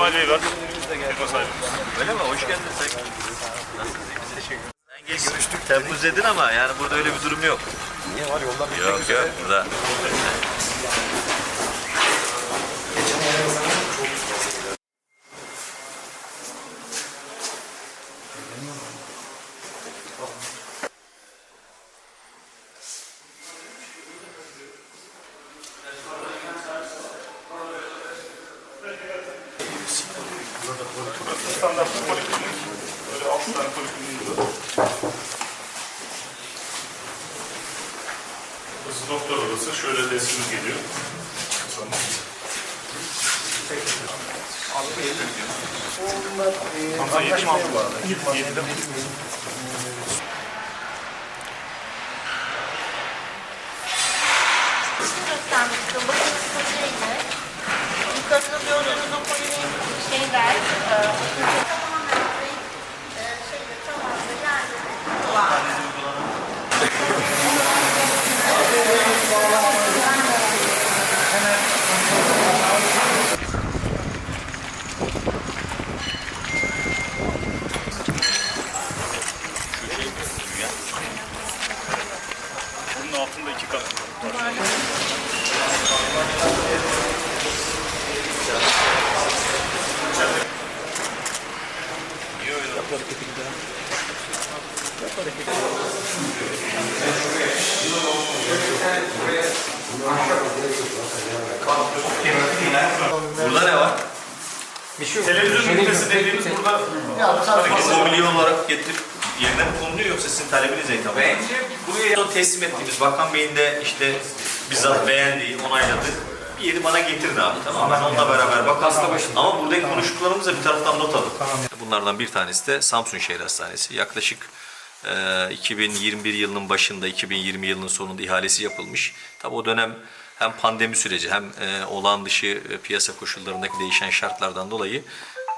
İsmail Bey var. Firma sahibi. Öyle mi? Hoş geldin Sayın. Sen gel görüştük. Temmuz dedin ama yani burada öyle bir durum yok. Niye var yollar bitmek Yok üzere. yok burada. Burası standart bir poliklinik. Böyle 6 tane polikliniğimiz var. Burası doktor odası. Şöyle resmimiz geliyor. Tamam. Abi 50 Onlar e, anlaşmaya bağlı. 20, 20, 20, 20. life. Burada ne var? Televizyon ünitesi dediğimiz burada Peki mobilya olarak getirip yerine mi konuluyor yoksa sizin talebiniz tamam? Bence buraya teslim ettiğimiz Bakan Bey'in de işte bizzat beğendiği, onayladı. Bir yeri bana getirdi abi tamam mı? Ben onunla beraber bakalım. Ama buradaki konuştuklarımızı da bir taraftan not alın. Bunlardan bir tanesi de Samsun Şehir Hastanesi. Yaklaşık e, 2021 yılının başında, 2020 yılının sonunda ihalesi yapılmış. Tabi o dönem hem pandemi süreci hem e, olağan dışı e, piyasa koşullarındaki değişen şartlardan dolayı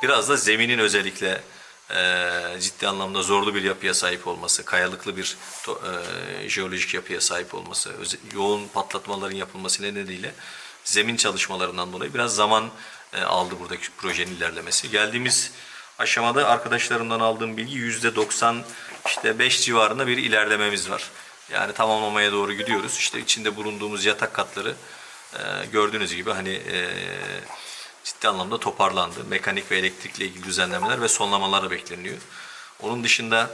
biraz da zeminin özellikle e, ciddi anlamda zorlu bir yapıya sahip olması, kayalıklı bir to- e, jeolojik yapıya sahip olması, yoğun patlatmaların yapılması nedeniyle zemin çalışmalarından dolayı biraz zaman e, aldı buradaki projenin ilerlemesi. Geldiğimiz aşamada arkadaşlarımdan aldığım bilgi yüzde 90 işte 5 civarında bir ilerlememiz var. Yani tamamlamaya doğru gidiyoruz. İşte içinde bulunduğumuz yatak katları e, gördüğünüz gibi hani e, ciddi anlamda toparlandı. Mekanik ve elektrikle ilgili düzenlemeler ve sonlamalar bekleniyor. Onun dışında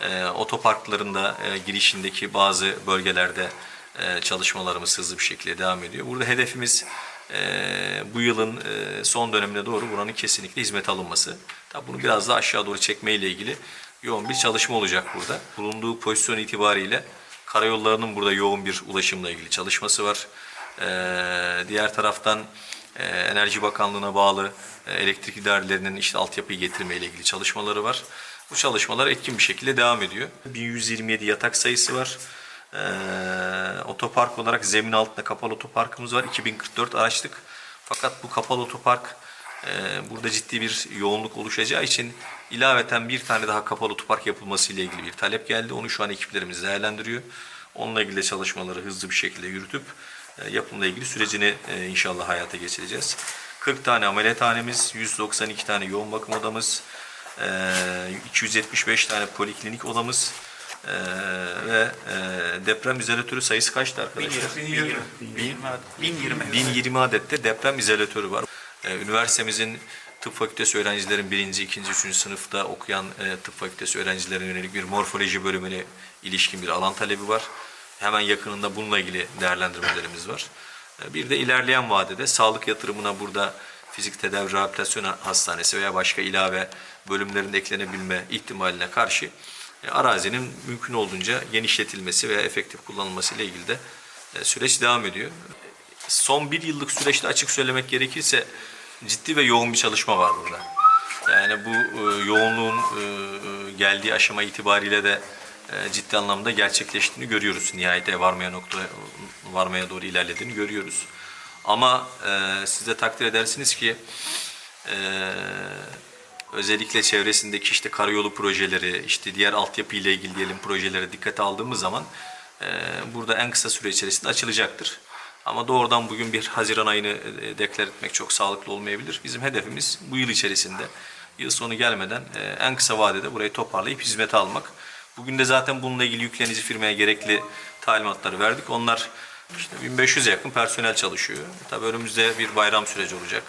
e, otoparklarında e, girişindeki bazı bölgelerde e, çalışmalarımız hızlı bir şekilde devam ediyor. Burada hedefimiz e, bu yılın e, son dönemine doğru buranın kesinlikle hizmet alınması. Tabii bunu biraz daha aşağı doğru çekme ile ilgili yoğun bir çalışma olacak burada. Bulunduğu pozisyon itibariyle karayollarının burada yoğun bir ulaşımla ilgili çalışması var. Diğer taraftan Enerji Bakanlığı'na bağlı elektrik idarelerinin işte altyapıyı getirme ile ilgili çalışmaları var. Bu çalışmalar etkin bir şekilde devam ediyor. 1127 yatak sayısı var. Ee, otopark olarak zemin altında kapalı otoparkımız var. 2044 araçlık. Fakat bu kapalı otopark e, burada ciddi bir yoğunluk oluşacağı için ilaveten bir tane daha kapalı otopark yapılması ile ilgili bir talep geldi. Onu şu an ekiplerimiz değerlendiriyor. Onunla ilgili çalışmaları hızlı bir şekilde yürütüp e, yapımla ilgili sürecini e, inşallah hayata geçireceğiz. 40 tane ameliyathanemiz, 192 tane yoğun bakım odamız, e, 275 tane poliklinik odamız e, ve e, deprem izolatörü sayısı kaçtı arkadaşlar? 1020. 1020. 1020 adette deprem izolatörü var. E, üniversitemizin tıp fakültesi öğrencilerin birinci, ikinci, üçüncü sınıfta okuyan e, tıp fakültesi öğrencilerine yönelik bir morfoloji bölümüne ilişkin bir alan talebi var. Hemen yakınında bununla ilgili değerlendirmelerimiz var. E, Bir de ilerleyen vadede sağlık yatırımına burada fizik tedavi rehabilitasyon hastanesi veya başka ilave bölümlerin eklenebilme ihtimaline karşı arazinin mümkün olduğunca genişletilmesi veya efektif kullanılması ile ilgili de e, süreç devam ediyor. Son bir yıllık süreçte açık söylemek gerekirse ciddi ve yoğun bir çalışma var burada. Yani bu e, yoğunluğun e, e, geldiği aşama itibariyle de e, ciddi anlamda gerçekleştiğini görüyoruz. Nihayete varmaya noktaya varmaya doğru ilerlediğini görüyoruz. Ama e, siz takdir edersiniz ki e, özellikle çevresindeki işte karayolu projeleri, işte diğer altyapı ile ilgili diyelim projelere dikkate aldığımız zaman e, burada en kısa süre içerisinde açılacaktır. Ama doğrudan bugün bir Haziran ayını e, deklar etmek çok sağlıklı olmayabilir. Bizim hedefimiz bu yıl içerisinde, yıl sonu gelmeden e, en kısa vadede burayı toparlayıp hizmete almak. Bugün de zaten bununla ilgili yüklenici firmaya gerekli talimatları verdik. Onlar işte 1500'e yakın personel çalışıyor. Tabii önümüzde bir bayram süreci olacak.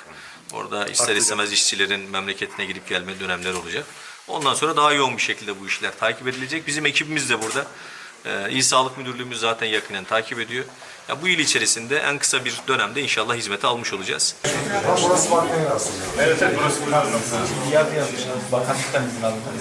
Orada ister istemez işçilerin memleketine gidip gelme dönemleri olacak. Ondan sonra daha yoğun bir şekilde bu işler takip edilecek. Bizim ekibimiz de burada. Ee, İl Sağlık Müdürlüğümüz zaten yakinen takip ediyor. Ya bu yıl içerisinde en kısa bir dönemde inşallah hizmete almış olacağız. Evet, evet burası bakanlıktan izin aldınız.